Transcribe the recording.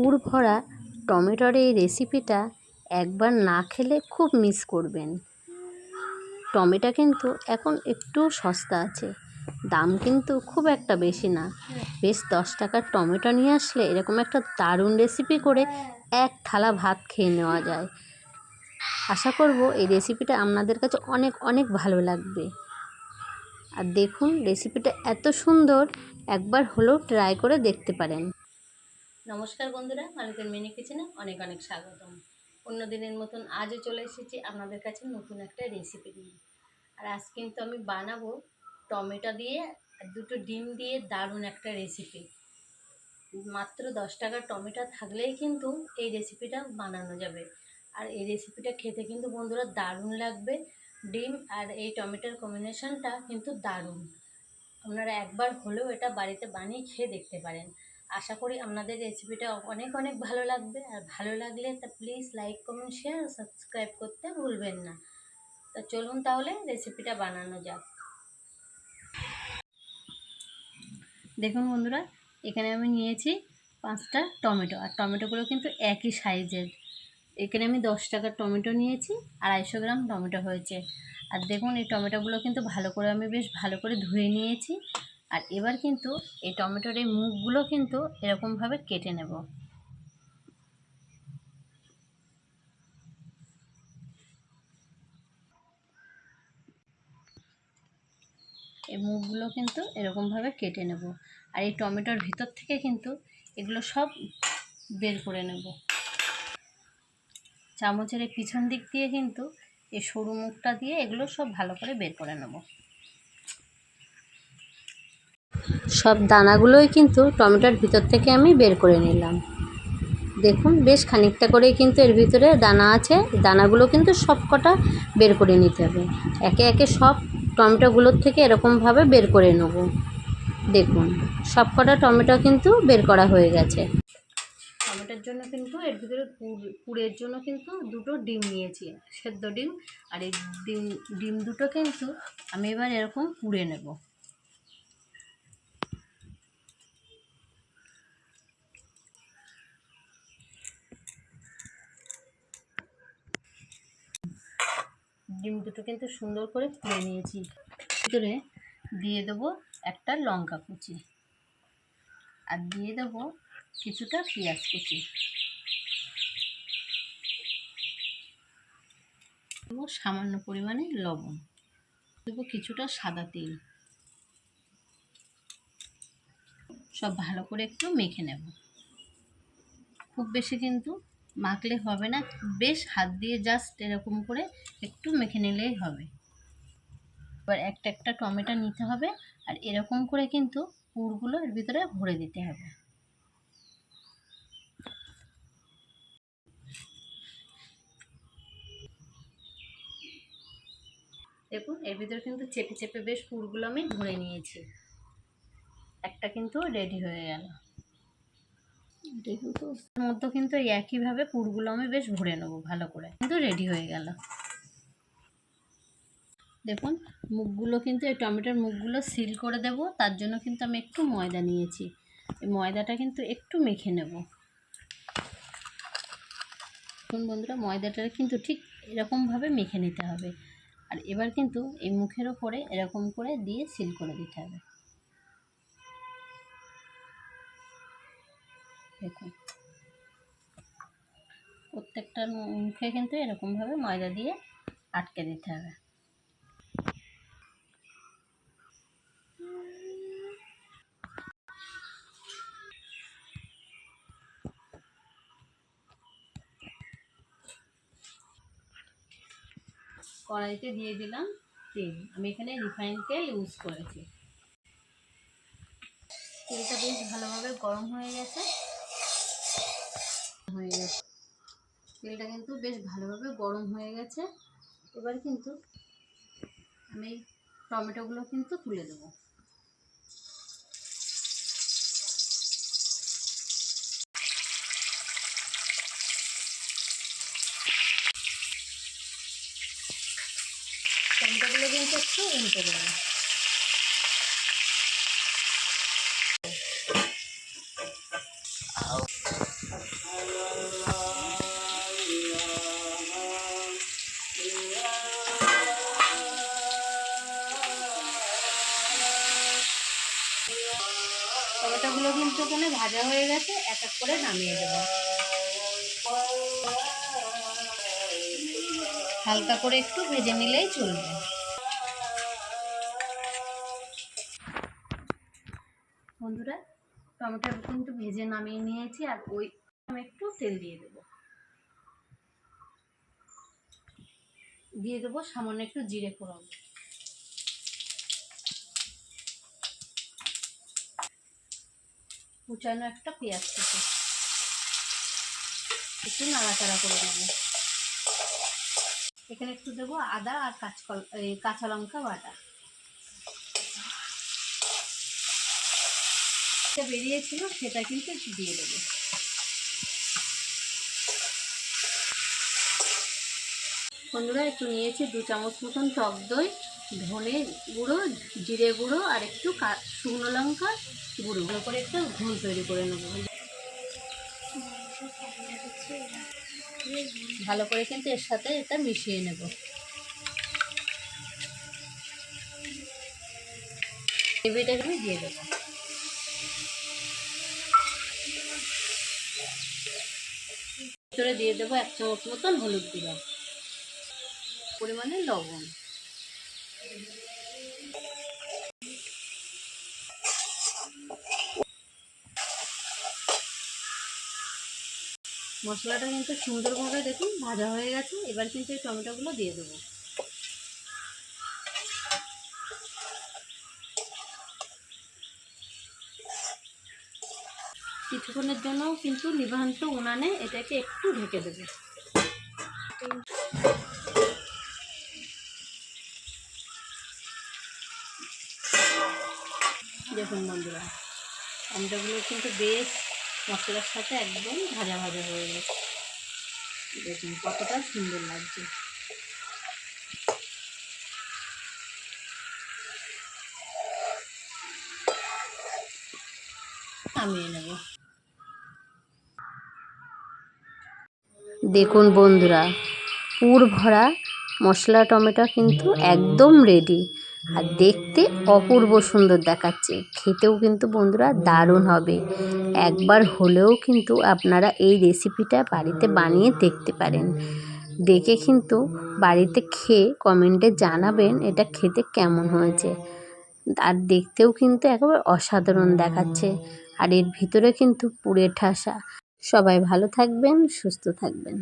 পুর ভরা টমেটোর এই রেসিপিটা একবার না খেলে খুব মিস করবেন। টমেটো কিন্তু এখন একটু সস্তা আছে, দাম কিন্তু খুব একটা বেশি না। বেশ দশ টাকার টমেটো নিয়ে আসলে এরকম একটা দারুণ রেসিপি করে এক থালা ভাত খেয়ে নেওয়া যায়। আশা করব এই রেসিপিটা আপনাদের কাছে অনেক অনেক ভালো লাগবে। আর দেখুন রেসিপিটা এত সুন্দর, একবার হলেও ট্রাই করে দেখতে পারেন। নমস্কার বন্ধুরা মালিকের মিনি কিচেনে অনেক অনেক স্বাগতম। অন্য দিনের মতন আজও চলে এসেছি আপনাদের কাছে নতুন একটা রেসিপি নিয়ে। আর আজ কিন্তু আমি বানাবো টমেটো দিয়ে আর দুটো ডিম দিয়ে দারুণ একটা রেসিপি মাত্র দশ টাকার টমেটো থাকলেই কিন্তু এই রেসিপিটা বানানো যাবে। আর এই রেসিপিটা খেতে কিন্তু বন্ধুরা দারুণ লাগবে। ডিম আর এই টমেটোর কম্বিনেশনটা কিন্তু দারুণ। আপনারা একবার হলেও এটা বাড়িতে বানিয়ে খেয়ে দেখতে পারেন। আশা করি আপনাদের রেসিপিটা অনেক অনেক ভালো লাগবে। আর ভালো লাগলে তা please like comment share subscribe করতে ভুলবেন না। তা চলুন তাহলে রেসিপিটা বানানো যাক। দেখুন বন্ধুরা, এখানে আমি নিয়েছি পাঁচটা টমেটো। আর টমেটোগুলো কিন্তু একই সাইজের। এখানে আমি দশ টাকার টমেটো নিয়েছি, আড়াইশো গ্রাম টমেটো হয়েছে। আর দেখুন, এই টমেটোগুলো কিন্তু ভালো করে আমি বেশ ভালো করে ধুয়ে নিয়েছি। আর এবার কিন্তু এই টমেটোর এই মুখগুলো কিন্তু এরকমভাবে কেটে নেব। এই মুখগুলো কিন্তু এরকমভাবে কেটে নেব। আর এই টমেটোর ভিতর থেকে কিন্তু এগুলো সব বের করে নেব। চামচের এই পিছন দিক দিয়ে কিন্তু এই সরু মুখটা দিয়ে এগুলো সব ভালো করে বের করে নেব। সব দানাগুলোই কিন্তু টমেটোর ভিতর থেকে আমি বের করে নিলাম। দেখুন, বেশ খানিকটা করেই কিন্তু এর ভিতরে দানা আছে। দানাগুলো কিন্তু সব কটা বের করে নিতে হবে। একে একে সব টমেটোগুলোর থেকে এরকমভাবে বের করে নেব। দেখুন সব কটা টমেটো কিন্তু বের করা হয়ে গেছে। টমেটোর জন্য কিন্তু এর ভিতরে পুরের জন্য কিন্তু দুটো ডিম নিয়েছি, সেদ্ধ ডিম। আর এই ডিম ডিম দুটো কিন্তু আমি এবার এরকম পুড়ে নেব। ডিম দুটো কিন্তু সুন্দর করে পুড়ে নিয়েছি। ভিতরে দিয়ে দেবো একটা লঙ্কা কুচি আর দিয়ে দেবো কিছুটা পেঁয়াজ কুচি। দেবো সামান্য পরিমাণে লবণ। দেবো কিছুটা সাদা তেল। সব ভালো করে একটু মেখে নেব। খুব বেশি কিন্তু মাখলে হবে না। বেশ হাত দিয়ে জাস্ট এরকম করে একটু মেখে নিলেই হবে। এবার একটা একটা টমেটো নিতে হবে আর এরকম করে কিন্তু পুরগুলো এর ভিতরে ভরে দিতে হবে। দেখুন, এর ভিতরে কিন্তু চেপে চেপে বেশ পুরগুলো আমি ভরে নিয়েছি। একটা কিন্তু রেডি হয়ে গেল। দেখুন তো এর মধ্যে কিন্তু একইভাবে পুরগুলো আমি বেশ ভরে নেব ভালো করে। কিন্তু রেডি হয়ে গেল। দেখুন মুখগুলো কিন্তু এই টমেটোর মুখগুলো সিল করে দেব। তার জন্য কিন্তু আমি একটু ময়দা নিয়েছি। এই ময়দাটা কিন্তু একটু মেখে নেব। দেখুন বন্ধুরা, ময়দাটা কিন্তু ঠিক এরকমভাবে মেখে নিতে হবে। আর এবার কিন্তু এই মুখের ওপরে এরকম করে দিয়ে সিল করে দিতে হবে। দেখুন। প্রত্যেকটার মুখে কিন্তু এরকমভাবে ময়দা দিয়ে আটকে দিতে হবে। কড়াইতে দিয়ে দিলাম তেল। আমি এখানে রিফাইন তেল ইউজ করেছি। তেলটা বেশ ভালোভাবে গরম হয়ে গেছে। হয়ে গেছে। তেলটা কিন্তু বেশ ভালোভাবে গরম হয়ে গেছে। এবার কিন্তু আমি টমেটোগুলো কিন্তু তুলে দেবো। টমেটোগুলো কিন্তু একটু উল্টে দেবো। হয়ে গেছে, এক এক করে নামিয়ে দেব। হালকা করে একটু ভেজে নিলেই চলবে। বন্ধুরা টমেটো কিন্তু ভেজে নামিয়ে নিয়েছি, আর ওই একটু তেল দিয়ে দেব। দিয়ে দেবো সামান্য একটু জিরে ফোড়ন। কুচানো একটা পেঁয়াজ থেকে একটু নাড়াচাড়া করে নেব। এখানে একটু দেবো আদা আর কাঁচকল, এই কাঁচা লঙ্কা বাটা। বেরিয়েছিল সেটা কিন্তু দিয়ে দেবো। বন্ধুরা, একটু নিয়েছি দু চামচ মতন টক দই, ধনে গুঁড়ো, জিরে গুঁড়ো আর একটু শুকনো লঙ্কা, গুঁড়ো। ভালো করে একটা ঘুল তৈরি করে নেব। ভালো করে কিন্তু এর সাথে এটা মিশিয়ে নেব। গ্রেভিটা আমি দিয়ে দেবো। ভিতরে দিয়ে দেবো এক চামচ মতন হলুদ গুঁড়ো। পরিমাণে লবণ। মশলাটা কিন্তু সুন্দরভাবে দেখুন ভাজা হয়ে গেছে। এবার কিন্তু এই টমেটোগুলো দিয়ে দেবো। কিছুক্ষণের জন্য কিন্তু নিভান্ত উনানে এটাকে একটু ঢেকে দেবে। দেখুন বন্ধুরা, টমেটোগুলো কিন্তু বেশ মশলার সাথে একদম ভাজা ভাজা হয়ে গেছে। দেখুন কতটা সুন্দর লাগছে। দেখুন বন্ধুরা, পুর ভরা মশলা টমেটো কিন্তু একদম রেডি আর দেখতে অপূর্ব সুন্দর দেখাচ্ছে। খেতেও কিন্তু বন্ধুরা দারুণ হবে। একবার হলেও কিন্তু আপনারা এই রেসিপিটা বাড়িতে বানিয়ে দেখতে পারেন। দেখে কিন্তু বাড়িতে খেয়ে কমেন্টে জানাবেন এটা খেতে কেমন হয়েছে। আর দেখতেও কিন্তু একেবারে অসাধারণ দেখাচ্ছে। আর এর ভিতরে কিন্তু পুড়ে ঠাসা। সবাই ভালো থাকবেন, সুস্থ থাকবেন।